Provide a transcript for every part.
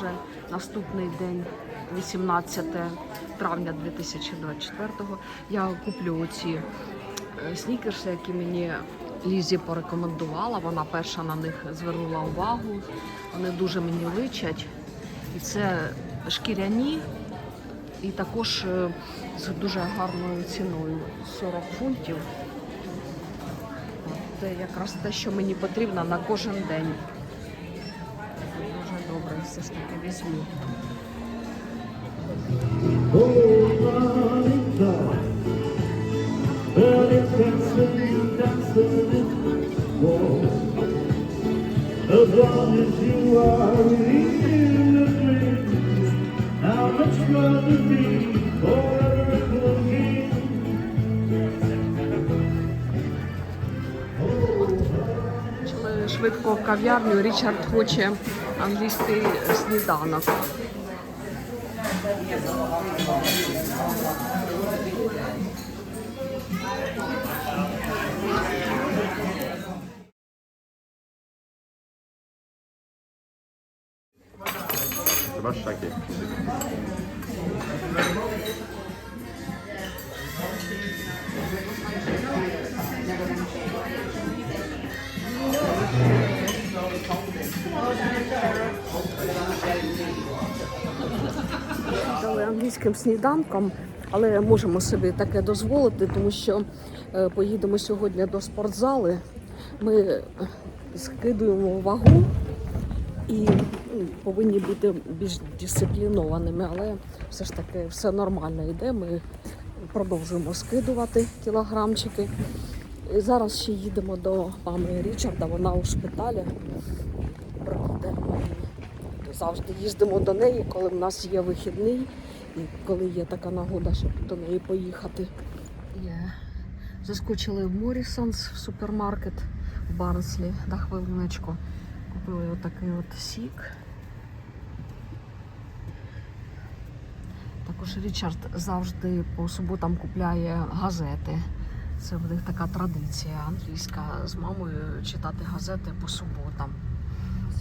вже наступний день, 18 травня 2024-го. Я куплю ці е, снікерси, які мені Лізі порекомендувала. Вона перша на них звернула увагу. Вони дуже мені личать. І це шкіряні, і також е, з дуже гарною ціною 40 фунтів. Це якраз те, що мені потрібно на кожен день. Все ж таки візьму. Well, it's dancing, dancing in the wall. As long as you are in the dream, how much rather be forever looking. Швидко в кав'ярню. Річард хоче англійський сніданок. Ty masz Takie. Сніданком, але можемо собі таке дозволити, тому що е, поїдемо сьогодні до спортзали. Ми е, скидуємо вагу і ну, повинні бути більш дисциплінованими, але все ж таки все нормально йде. Ми продовжуємо скидувати кілограмчики. І зараз ще їдемо до мами Річарда, вона у шпиталі. Проведемо її. Завжди їздимо до неї, коли в нас є вихідний і коли є така нагода, щоб до неї поїхати. Є. Заскочили в Морісонс в супермаркет в Барнслі на хвилиночку. Купили отакий от сік. Також Річард завжди по суботам купляє газети. Це в них така традиція англійська з мамою читати газети по суботам.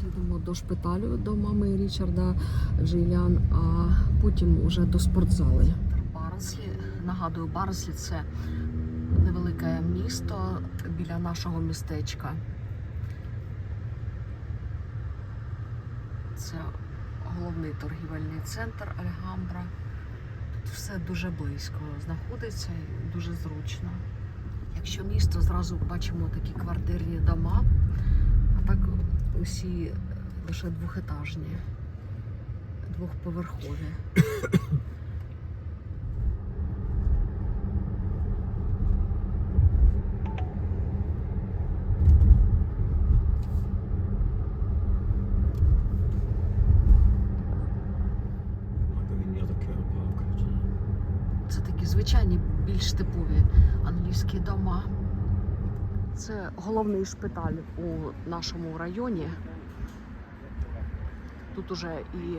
Їдемо до шпиталю до мами Річарда Джилян, а потім вже до спортзали. Барнслі. Нагадую, Барнслі це невелике місто біля нашого містечка. Це головний торгівельний центр Альгамбра. Тут все дуже близько знаходиться і дуже зручно. Якщо місто, зразу бачимо такі квартирні дома, а так усі лише двохетажні, двохповерхові. Це такі звичайні, більш типові англійські дома. Це головний шпиталь у нашому районі. Тут уже і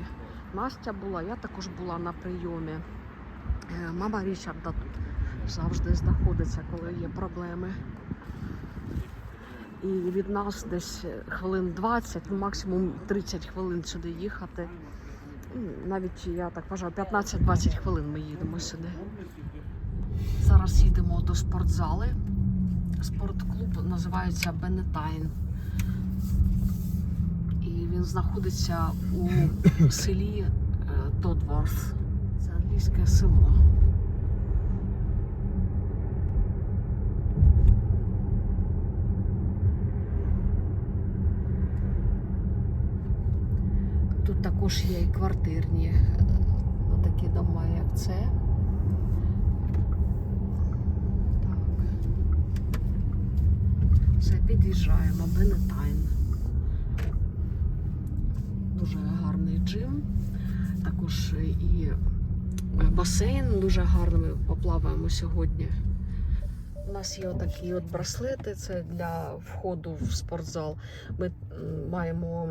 Настя була, я також була на прийомі. Е, Мама Річарда тут завжди знаходиться, коли є проблеми. І від нас десь хвилин 20, ну, максимум 30 хвилин сюди їхати. Ну, Навіть я так вважаю, 15-20 хвилин ми їдемо сюди. Зараз їдемо до спортзали. Спортклуб називається Бенетайн. І він знаходиться у селі е, Це англійське село. Тут також є і квартирні е, такі дома, як це. Так. Все, під'їжджаємо, Бенетайн. Дуже гарний джим. Також і басейн дуже гарний. Ми поплаваємо сьогодні. У нас є отакі от браслети, це для входу в спортзал. Ми маємо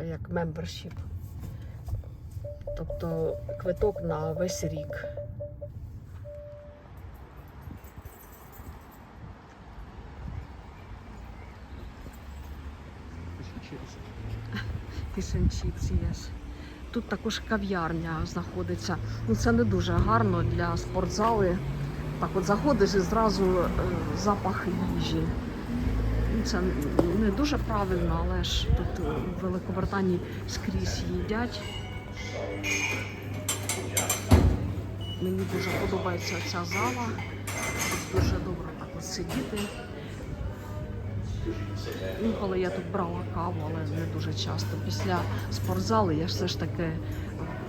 е, як мембершіп. Тобто квиток на весь рік. Фішенчіпс є. Тут також кав'ярня знаходиться. Ну, це не дуже гарно для спортзали. Так от заходиш і зразу е, запах їжі. Ну, Це не дуже правильно, але ж тут в Великобританії скрізь їдять. Мені дуже подобається ця зала. Тут дуже добре так от сидіти. Інколи я тут брала каву, але не дуже часто. Після спортзали я все ж таки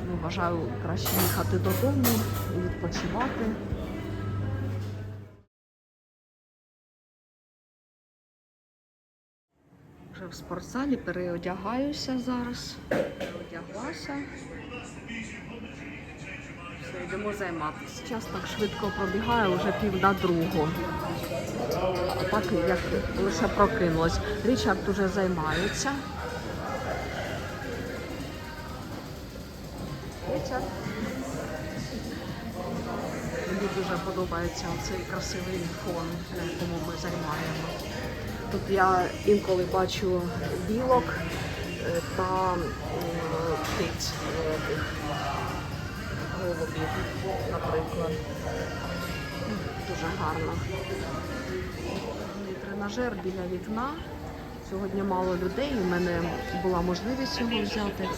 ну, вважаю краще їхати додому і відпочивати. Вже в спортзалі переодягаюся зараз. Переодяглася. Все, йдемо займатися. Час так швидко пробігає, вже пів на другу. Так як лише прокинулась. Річард уже займається. Річард. Мені дуже подобається цей красивий фон, на якому ми займаємо. Тут я інколи бачу білок е, та птиць великих голубів, наприклад. Дуже гарно. Тренажер біля вікна. Сьогодні мало людей, у мене була можливість його взяти.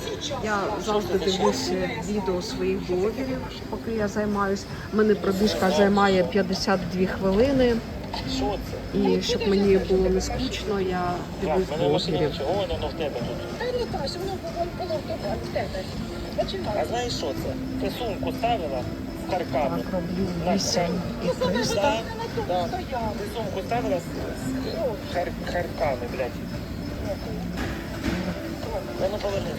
Я завжди дивлюся відео своїх блогерів, поки я займаюсь. У мене пробіжка займає 52 хвилини. І щоб мені було не скучно, я дивлюсь блогерів. Та. А знаєш що це? Ти сумку ставила в каркану. Так роблю 8 і Ну, коли 300. вона на тому Да. Ти сумку ставила з, з хар, харками, блядь. Воно поверни.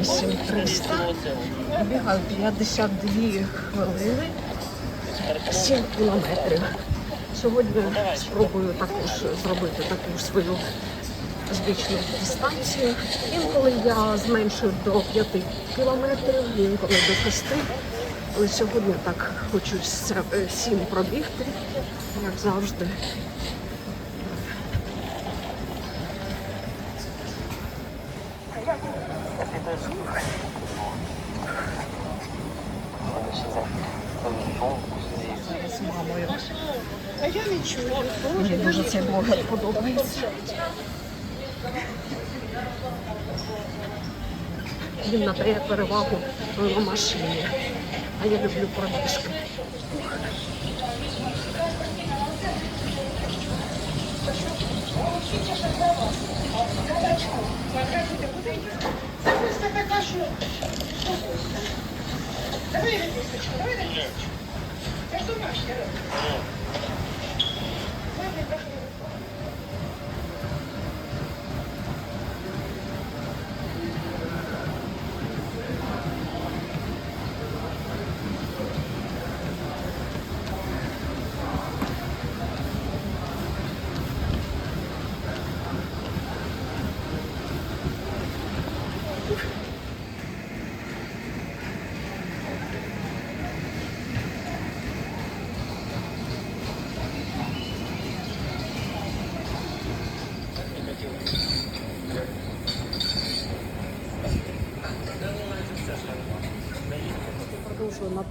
8 300. Бігаю 52 хвилини, 7 кілометрів. Сьогодні спробую також зробити таку свою збічну дистанцію. Інколи я зменшую до 5 кілометрів, інколи до 6. Але сьогодні так хочу 7 пробігти, як завжди. з мамою. Дуже цей блогер подобається. Він надає перевагу на машині. А я люблю пробіжки. Ось така кашу. Давай давай. Я ж домашня.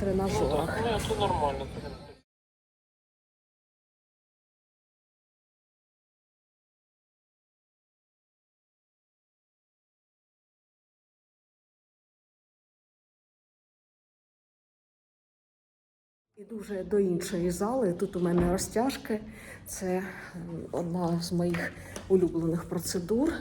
Тренажерах. Ну, це нормально. Іду вже до іншої зали. Тут у мене розтяжки. Це одна з моїх улюблених процедур.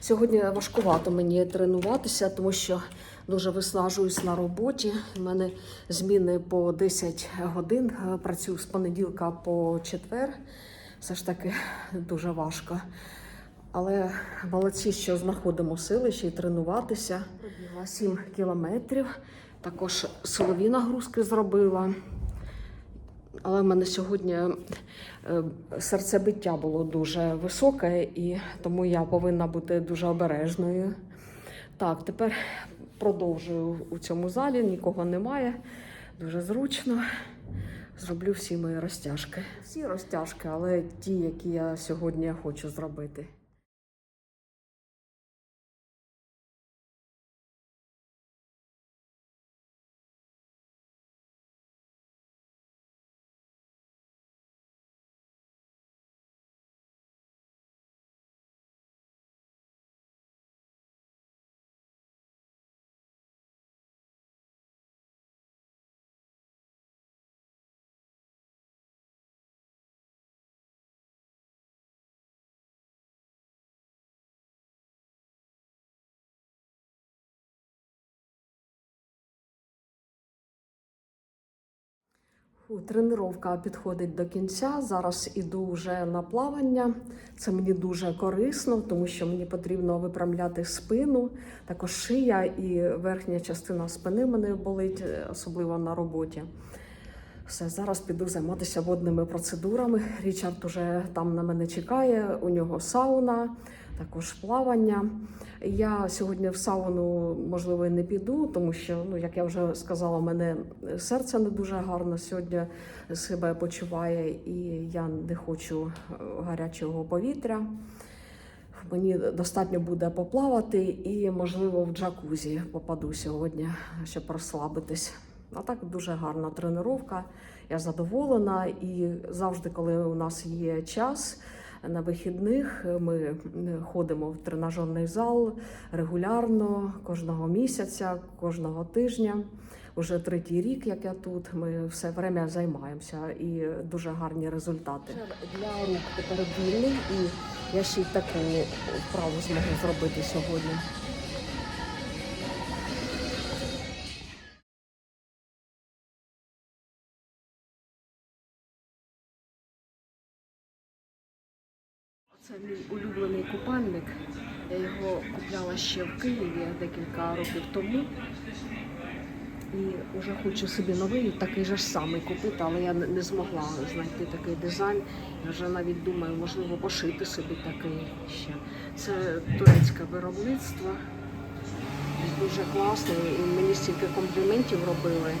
Сьогодні важкувато мені тренуватися, тому що дуже виснажуюсь на роботі. У мене зміни по 10 годин. Працюю з понеділка по четвер. Все ж таки дуже важко. Але молодці, що знаходимо сили ще й тренуватися. Пробігла 7 кілометрів. Також силові нагрузки зробила. Але в мене сьогодні е, серцебиття було дуже високе, і тому я повинна бути дуже обережною. Так, тепер продовжую у цьому залі, нікого немає, дуже зручно. зроблю всі мої розтяжки. Всі розтяжки, але ті, які я сьогодні хочу зробити. Фу, Тренування підходить до кінця. Зараз іду вже на плавання. Це мені дуже корисно, тому що мені потрібно випрямляти спину, також шия і верхня частина спини мене болить, е, особливо на роботі. Все, зараз піду займатися водними процедурами. Річард уже там на мене чекає. У нього сауна, також плавання. Я сьогодні в сауну можливо не піду, тому що, ну як я вже сказала, мене серце не дуже гарно сьогодні себе почуває, і я не хочу е, гарячого повітря. Мені достатньо буде поплавати і, можливо, в джакузі попаду сьогодні, щоб розслабитись. А так дуже гарна тренування. Я задоволена. І завжди, коли у нас є час на вихідних, ми ходимо в тренажерний зал регулярно, кожного місяця, кожного тижня. Уже третій рік, як я тут, ми все время займаємося і дуже гарні результати. Для рук тепер вільний, і я ще й таку вправу зможу зробити сьогодні. Це мій улюблений купальник. Я його купляла ще в Києві декілька років тому. І вже хочу собі новий, такий же ж самий купити, але я не змогла знайти такий дизайн. Я вже навіть думаю, можливо, пошити собі такий ще. Це турецьке виробництво. Дуже класний. І мені стільки компліментів робили.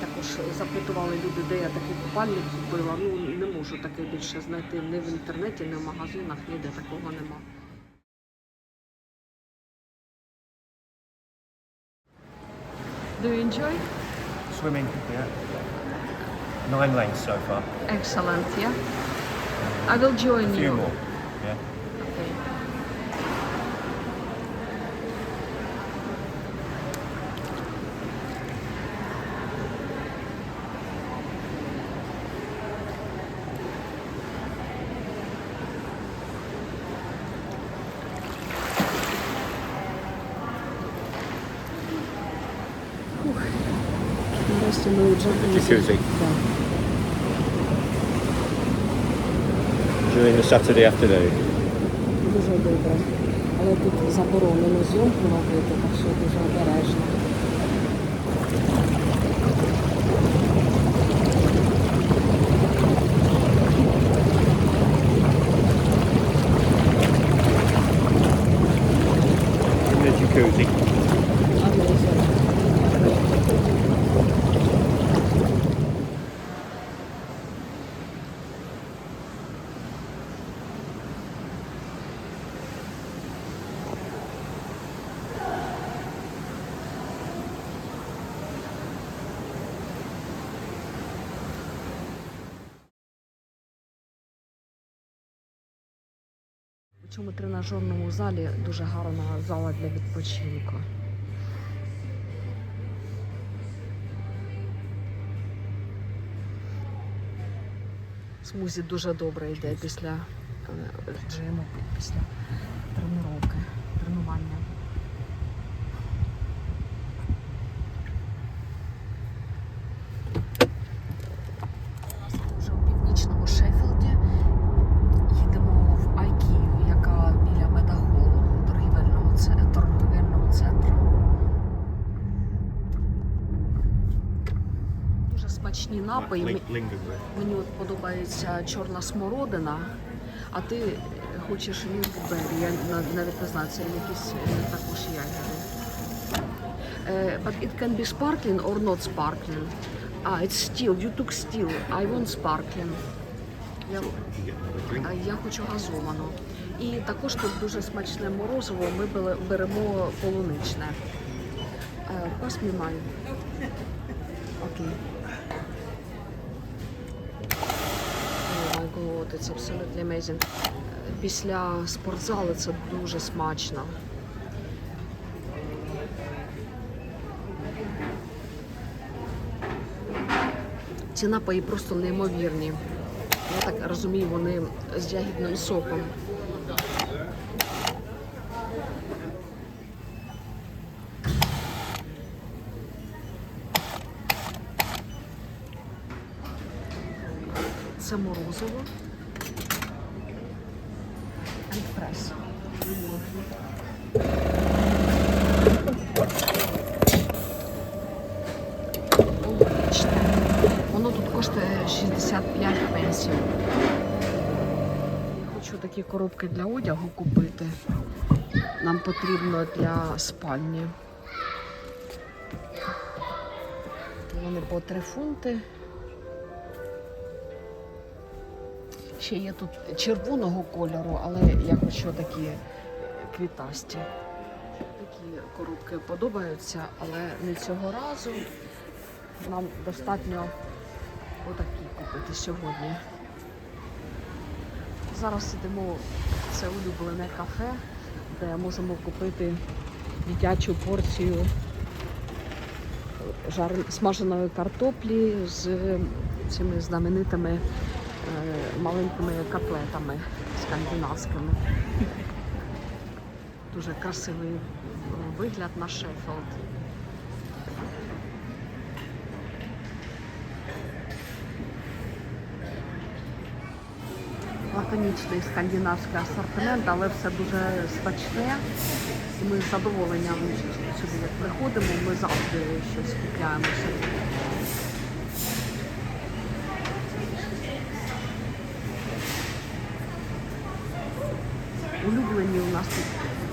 Також запитували люди, де я такий купальник купила. Ну не можу таке більше знайти ні в інтернеті, ні в магазинах, ніде такого нема. Do you enjoy? Swimming, yeah. Nine lanes so far. Excellent, yeah. I will join A few you. more. Yeah. Нарешті ми у джакузі. Jacuzzi. Так. During the Saturday afternoon. Дуже добре. Але тут заборонено зйомку робити, так що дуже обережно. In the jacuzzi. Amazing. У цьому тренажерному залі дуже гарна зала для відпочинку. Смузі дуже добре йде після е, джиму, після тренування, тренування. Зараз вже у північному Шеффілді. Їдемо в Айкію, яка біля Медаголу, торгівельного, це- торгівельного центру. Дуже смачні напої. Мені от подобається чорна смородина, а ти е, хочеш лінкбері. Я на- навіть не знаю, це якісь е, також ягоди. Е, But it can be sparkling or not sparkling. А, it's still, you took still. I want sparkling. Я, я хочу газовану. І також тут дуже смачне морозиво. Ми беремо полуничне. Е, Pass me mine. Окей. God, it's absolutely amazing. Після спортзалу це дуже смачно. Ці напої просто неймовірні. Я так розумію, вони з ягідним соком. Це морозиво. And прес. Полуничне. Воно тут коштує 65 пенсів. Я хочу такі коробки для одягу купити. Нам потрібно для спальні. Вони по 3 фунти. Ще є тут червоного кольору, але я хочу такі квітасті. Такі коробки подобаються, але не цього разу. Нам достатньо отакі купити сьогодні. Зараз йдемо в це улюблене кафе, де можемо купити дитячу порцію жар... смаженої картоплі з цими знаменитими е, маленькими котлетами скандинавськими. Дуже красивий е, вигляд на Шеффілд. Лаконічний скандинавський асортимент, але все дуже смачне. Ми з задоволенням сюди як приходимо, ми завжди щось купляємо. Улюблені у нас тут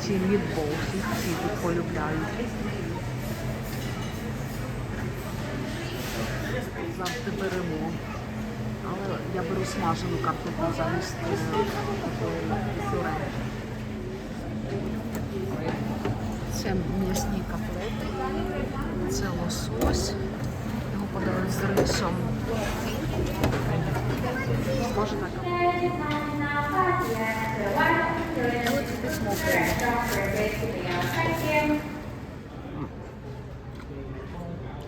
ці мідболс, їх всі тут полюбляють. Завжди беремо. Але я беру смажену картоплю замість е, пюре. Це м'ясні котлети, це лосось. Його подали з рисом. Смажена картопля.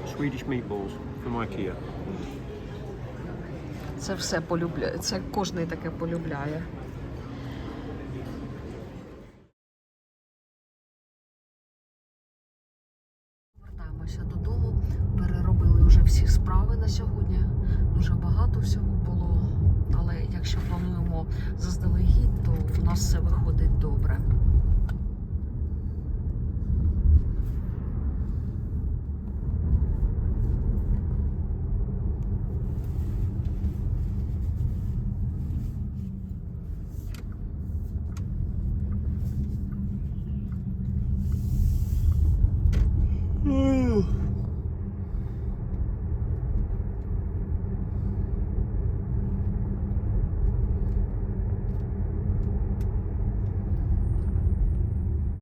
Swedish meatballs from IKEA. Це все полюбляє. Це кожен таке полюбляє. Повертаємося додому. Переробили вже всі справи на сьогодні. Дуже багато всього було. Але якщо плануємо заздалегідь, то у нас все виходить добре.